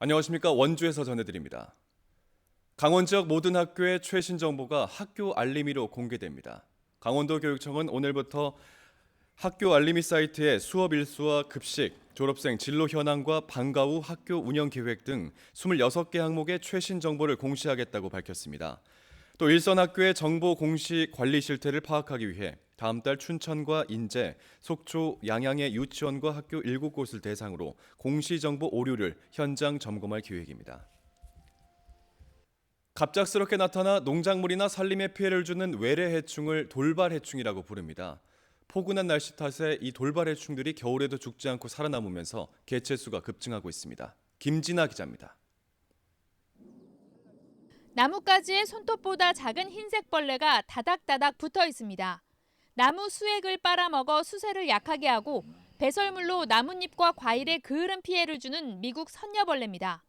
안녕하십니까 원주에서 전해드립니다. 강원 지역 모든 학교의 최신 정보가 학교 알림이로 공개됩니다. 강원도 교육청은 오늘부터 학교 알림이 사이트에 수업 일수와 급식, 졸업생 진로 현황과 방과 후 학교 운영 계획 등 26개 항목의 최신 정보를 공시하겠다고 밝혔습니다. 또 일선 학교의 정보 공시 관리 실태를 파악하기 위해 다음 달 춘천과 인제, 속초, 양양의 유치원과 학교 7곳을 대상으로 공시 정보 오류를 현장 점검할 계획입니다. 갑작스럽게 나타나 농작물이나 산림에 피해를 주는 외래 해충을 돌발 해충이라고 부릅니다. 포근한 날씨 탓에 이 돌발 해충들이 겨울에도 죽지 않고 살아남으면서 개체 수가 급증하고 있습니다. 김진아 기자입니다. 나뭇가지에 손톱보다 작은 흰색 벌레가 다닥다닥 붙어 있습니다. 나무 수액을 빨아먹어 수세를 약하게 하고 배설물로 나뭇잎과 과일에 그을은 피해를 주는 미국 선녀벌레입니다.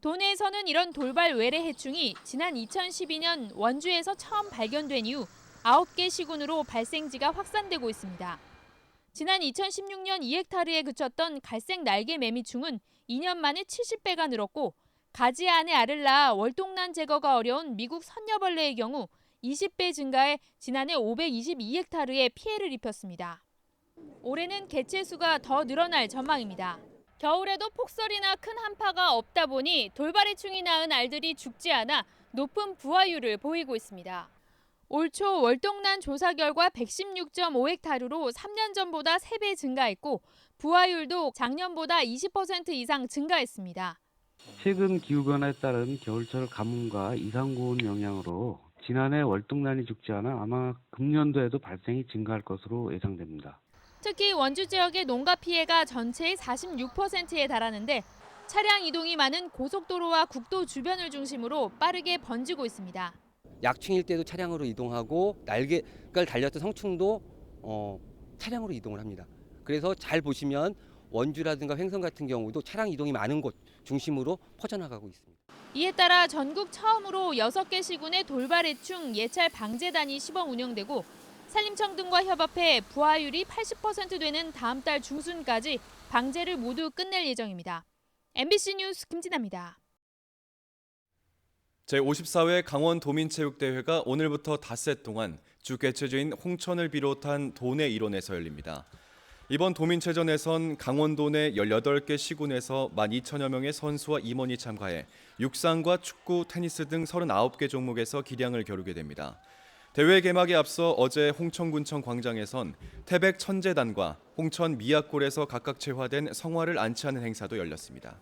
도내에서는 이런 돌발 외래 해충이 지난 2012년 원주에서 처음 발견된 이후 9개 시군으로 발생지가 확산되고 있습니다. 지난 2016년 2헥타르에 그쳤던 갈색 날개 매미충은 2년 만에 70배가 늘었고 가지 안에 알을 낳아 월동란 제거가 어려운 미국 선녀벌레의 경우 20배 증가해 지난해 522헥타르에 피해를 입혔습니다. 올해는 개체 수가 더 늘어날 전망입니다. 겨울에도 폭설이나 큰 한파가 없다 보니 돌발해충이 낳은 알들이 죽지 않아 높은 부화율을 보이고 있습니다. 올 초 월동란 조사 결과 116.5헥타르로 3년 전보다 3배 증가했고 부화율도 작년보다 20% 이상 증가했습니다. 최근 기후변화에 따른 겨울철 가뭄과 이상고온 영향으로 지난해 월동란이 죽지 않아 아마 금년도에도 발생이 증가할 것으로 예상됩니다. 특히 원주 지역의 농가 피해가 전체의 46%에 달하는데 차량 이동이 많은 고속도로와 국도 주변을 중심으로 빠르게 번지고 있습니다. 약충일 때도 차량으로 이동하고 날개를 달렸던 성충도 어, 차량으로 이동을 합니다. 그래서 잘 보시면 원주라든가 횡성 같은 경우도 차량 이동이 많은 곳 중심으로 퍼져나가고 있습니다. 이에 따라 전국 처음으로 6개 시군의 돌발 해충 예찰 방제단이 시범 운영되고 산림청 등과 협업해 부하율이 80% 되는 다음 달 중순까지 방제를 모두 끝낼 예정입니다. MBC 뉴스 김진아입니다. 제54회 강원 도민체육대회가 오늘부터 닷새 동안 주 개최지인 홍천을 비롯한 도내 일원에서 열립니다. 이번 도민체전에선 강원도 내 18개 시군에서 12,000여 명의 선수와 임원이 참가해 육상과 축구, 테니스 등 39개 종목에서 기량을 겨루게 됩니다. 대회 개막에 앞서 어제 홍천군청 광장에선 태백 천재단과 홍천 미약골에서 각각 채화된 성화를 안치하는 행사도 열렸습니다.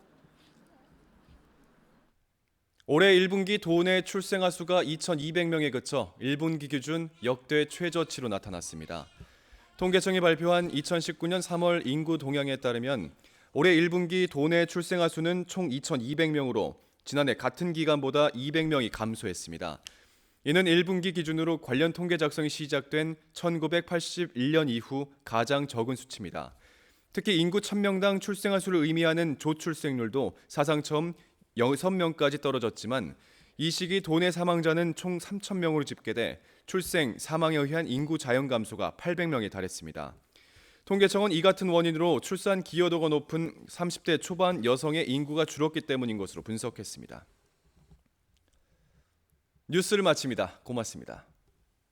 올해 1분기 도내 출생아 수가 2,200명에 그쳐 1분기 기준 역대 최저치로 나타났습니다. 통계청이 발표한 2019년 3월 인구 동향에 따르면 올해 1분기 도내 출생아 수는 총 2,200명으로 지난해 같은 기간보다 200명이 감소했습니다. 이는 1분기 기준으로 관련 통계 작성이 시작된 1981년 이후 가장 적은 수치입니다. 특히 인구 1000명당 출생아 수를 의미하는 조출생률도 사상 처음 6명까지 떨어졌지만 이 시기 도내 사망자는 총 3,000명으로 집계돼 출생, 사망에 의한 인구 자연 감소가 800명에 달했습니다. 통계청은 이 같은 원인으로 출산 기여도가 높은 30대 초반 여성의 인구가 줄었기 때문인 것으로 분석했습니다. 뉴스를 마칩니다. 고맙습니다.